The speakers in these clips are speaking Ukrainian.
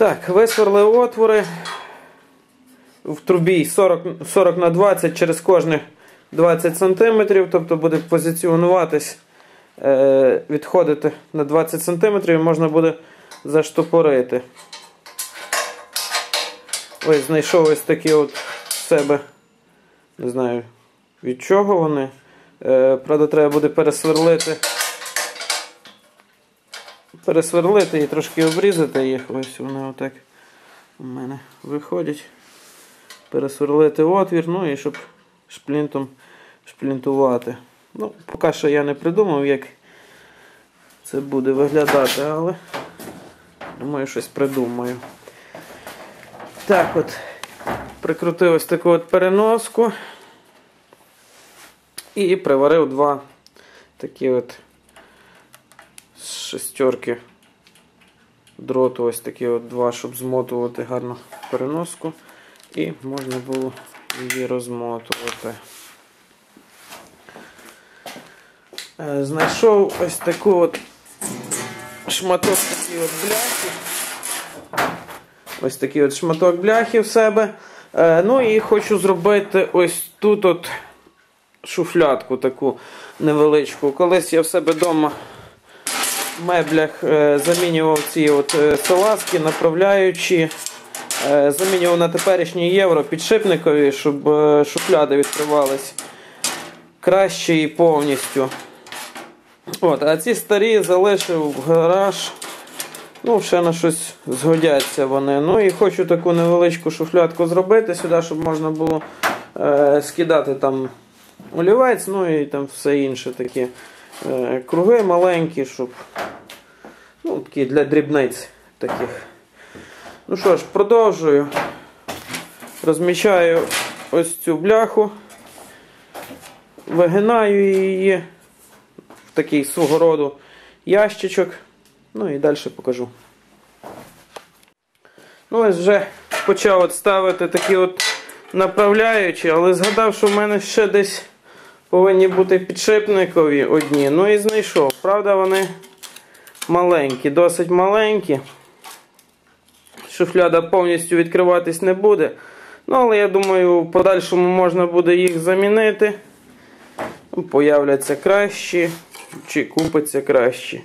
Так, висверли отвори в трубі 40, 40 на 20 через кожних 20 см, тобто буде позиціонуватись, е, відходити на 20 см і можна буде заштопорити. Ось знайшов ось такі от себе, не знаю від чого вони. Е, правда, треба буде пересверлити. Пересверлити і трошки обрізати їх. Ось вони отак у мене виходять. Пересверлити отвір, ну і щоб шплінтом шплінтувати. Ну, Поки що я не придумав, як це буде виглядати, але думаю, щось придумаю. Так от, прикрутив ось таку от переноску і приварив два такі от шестерки дроту, ось такі от два, щоб змотувати гарно переноску. І можна було її розмотувати. Е, Знайшов ось таку от шматок такий от бляхи. Ось такий от шматок бляхи в себе. Е, Ну і хочу зробити ось тут от шуфлятку таку невеличку. Колись я в себе вдома меблях е, замінював ці от е, салазки, направляючи. Е, Замінював на теперішні євро підшипникові, щоб шуфляди відкривались краще і повністю. От, А ці старі залишив в гараж. Ну, ще на щось згодяться вони. Ну і хочу таку невеличку шуфлятку зробити сюди, щоб можна було е, скидати там олівець, ну і там все інше такі е, круги маленькі, щоб ну, такі для дрібниць таких. Ну що ж, продовжую. Розміщаю ось цю бляху, вигинаю її в такий свого роду ящичок. Ну і далі покажу. Ну, ось вже почав от ставити такі от направляючі, але згадав, що в мене ще десь повинні бути підшипникові одні. Ну і знайшов. Правда, вони маленькі, досить маленькі. Шуфляда повністю відкриватись не буде. Ну, але я думаю, в подальшому можна буде їх замінити. Ну, Появляться кращі, чи купиться кращі.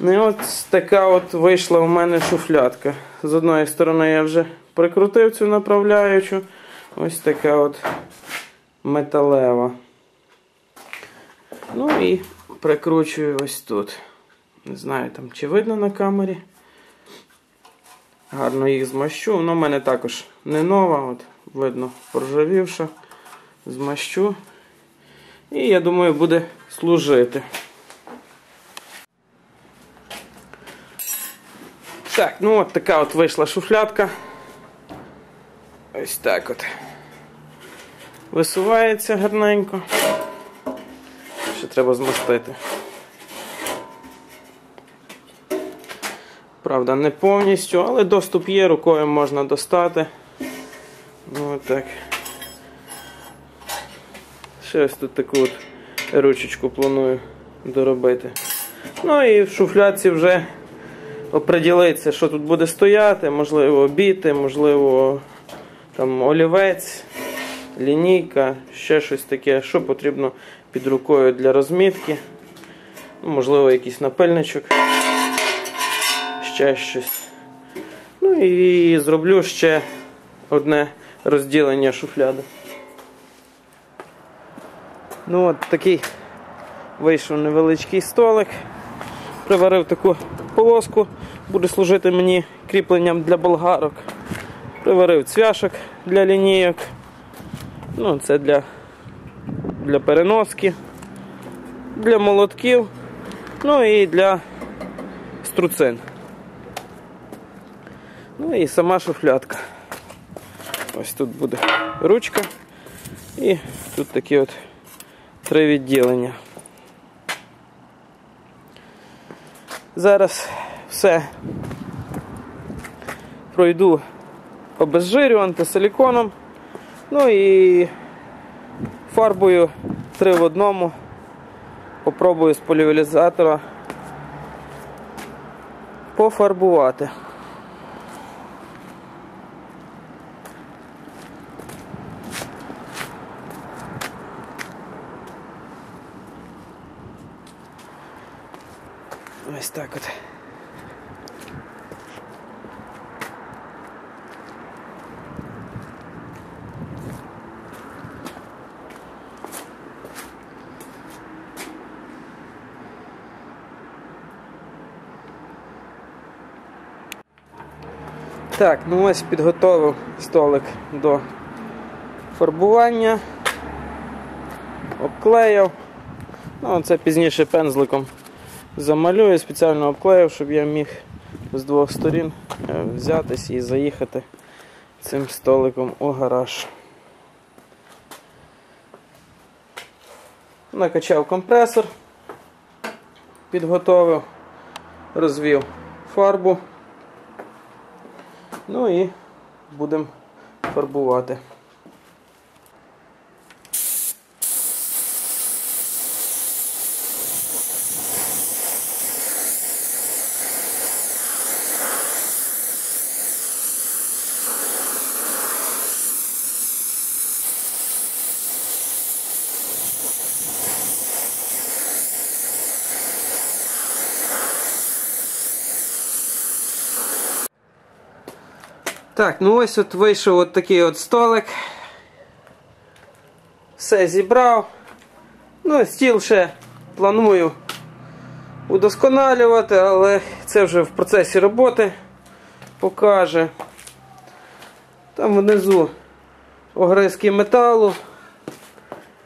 Ну і от така от вийшла у мене шуфлядка. З одної сторони я вже прикрутив цю направляючу. Ось така от металева. Ну і прикручую ось тут. Не знаю там чи видно на камері. Гарно їх змащу. Воно в мене також не нова, от видно, проржавівша. Змащу. І я думаю, буде служити. Так, ну от така от вийшла шуфлятка. Ось так от. Висувається гарненько. Ще треба змастити. Правда, не повністю, але доступ є, рукою можна достати. Ну, так. Ще ось тут таку от ручечку планую доробити. Ну і в шуфляці вже оприділитися, що тут буде стояти, можливо, біти, можливо, там олівець, лінійка, ще щось таке, що потрібно під рукою для розмітки. Ну, Можливо, якийсь напильничок ще щось. Ну і зроблю ще одне розділення шуфляди. Ну от такий вийшов невеличкий столик. Приварив таку полоску, буде служити мені кріпленням для болгарок. Приварив цвяшок для лінійок. Ну, це для, для переноски, для молотків, ну і для струцин. Ну і сама шуфлятка. Ось тут буде ручка і тут такі от три відділення. Зараз все пройду обезжирю антисиліконом, Ну і фарбую 3 в одному. Попробую з полівілізатора пофарбувати. Ось так от. Так, ну ось підготовив столик до фарбування, обклеїв. Ну, це пізніше пензликом замалюю, спеціально обклеїв, щоб я міг з двох сторін е, взятись і заїхати цим столиком у гараж. Накачав компресор, підготовив, розвів фарбу. Ну і будемо фарбувати. Так, ну ось от вийшов от такий от столик. Все зібрав. Ну, стіл ще планую удосконалювати, але це вже в процесі роботи покаже. Там внизу огризки металу,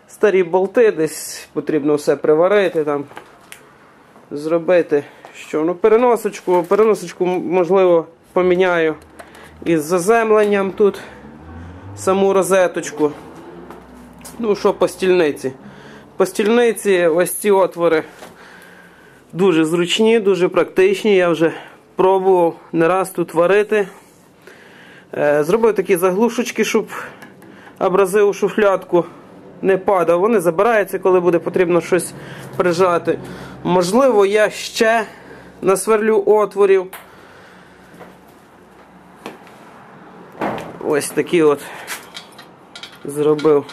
старі болти, десь потрібно все приварити, там, зробити що. Ну, переносочку, переносочку, можливо, поміняю із заземленням тут саму розеточку. Ну, що по стільниці? По стільниці ось ці отвори дуже зручні, дуже практичні. Я вже пробував не раз тут варити. Е, зробив такі заглушечки, щоб абразив у шуфлядку не падав. Вони забираються, коли буде потрібно щось прижати. Можливо, я ще насверлю отворів. Ось такі от зробив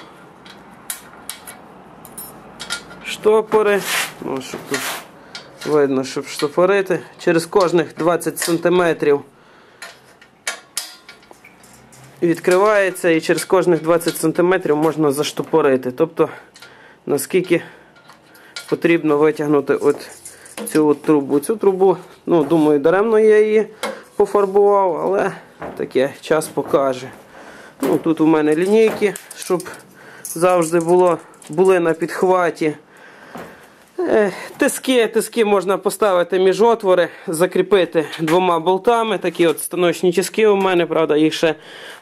штопори. Ну, щоб тут видно, щоб штопорити. Через кожних 20 см відкривається і через кожних 20 см можна заштопорити. Тобто, наскільки потрібно витягнути от цю от трубу. Цю трубу, ну, думаю, даремно я її пофарбував, але таке час покаже. Ну, Тут у мене лінійки, щоб завжди було, були на підхваті. Тиски тиски можна поставити між отвори, закріпити двома болтами. Такі от станочні тиски у мене, правда, їх ще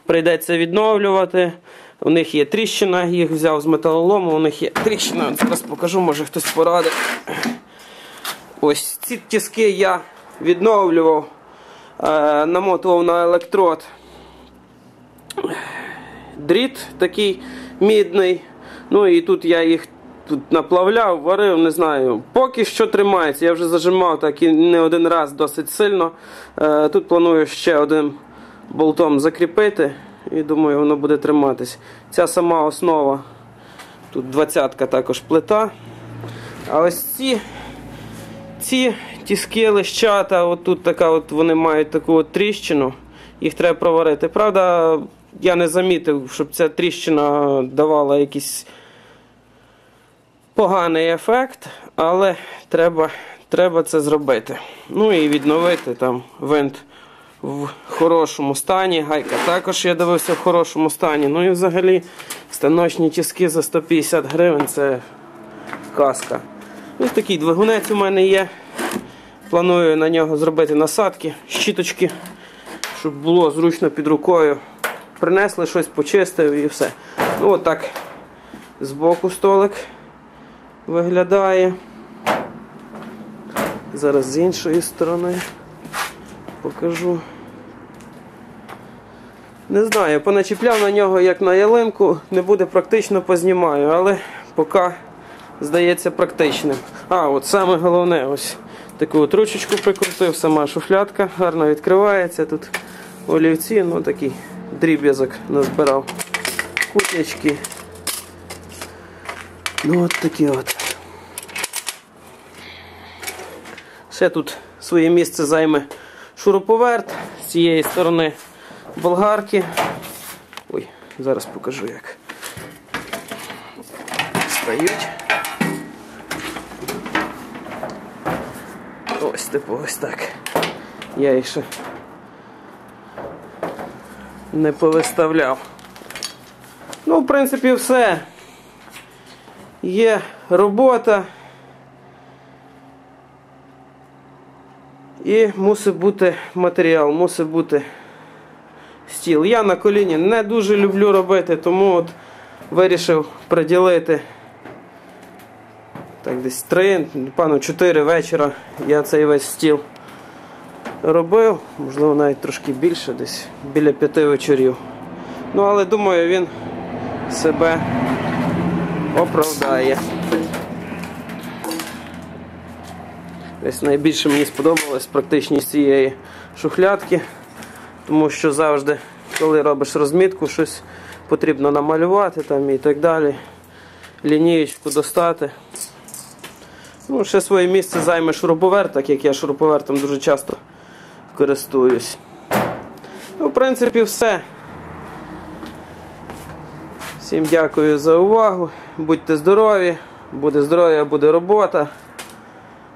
прийдеться відновлювати. У них є тріщина, їх взяв з металолому, у них є тріщина. Зараз покажу, може хтось порадить. Ось ці тиски я відновлював, намотував на електрод. Дріт такий мідний. Ну і тут я їх тут наплавляв, варив, не знаю. Поки що тримається. Я вже зажимав так і не один раз досить сильно. Е, тут планую ще один болтом закріпити. І думаю, воно буде триматись. Ця сама основа. Тут двадцятка також плита. А ось ці ці тіски лищата, от тут така от вони мають таку от тріщину, їх треба проварити. Правда, я не замітив, щоб ця тріщина давала якийсь поганий ефект, але треба треба це зробити. Ну і відновити там винт в хорошому стані. Гайка також я дивився в хорошому стані. Ну і взагалі станочні тіски за 150 гривень це казка. Ось такий двигунець у мене є. Планую на нього зробити насадки, щіточки, щоб було зручно під рукою. Принесли щось, почистив і все. Ну отак збоку столик виглядає. Зараз з іншої сторони покажу. Не знаю, поначіпляв на нього як на ялинку, не буде практично познімаю, але поки здається практичним. А, от саме головне, ось таку от ручечку прикрутив, сама шуфлятка, гарно відкривається. Тут олівці, ну такий дріб'язок назбирав. Кутячки. Ну от такі от. Ще тут своє місце займе шуруповерт з цієї сторони болгарки. Ой, зараз покажу як. Стають. Ось типу ось так. Я їх ще не повиставляв. Ну, в принципі, все. Є робота. І мусить бути матеріал, мусить бути стіл. Я на коліні не дуже люблю робити, тому от вирішив приділити так десь 3, напевно, 4 вечора я цей весь стіл робив, можливо, навіть трошки більше, десь біля 5 вечорів. Ну, але думаю, він себе оправдає. Ось найбільше мені сподобалась практичність цієї шухлядки, тому що завжди, коли робиш розмітку, щось потрібно намалювати там і так далі. Лінієчку достати. Ну, ще своє місце займе шуруповерт, так як я шуруповертом дуже часто користуюсь. Ну, в принципі, все. Всім дякую за увагу. Будьте здорові, буде здоров'я, буде робота.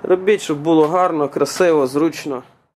Робіть, щоб було гарно, красиво, зручно.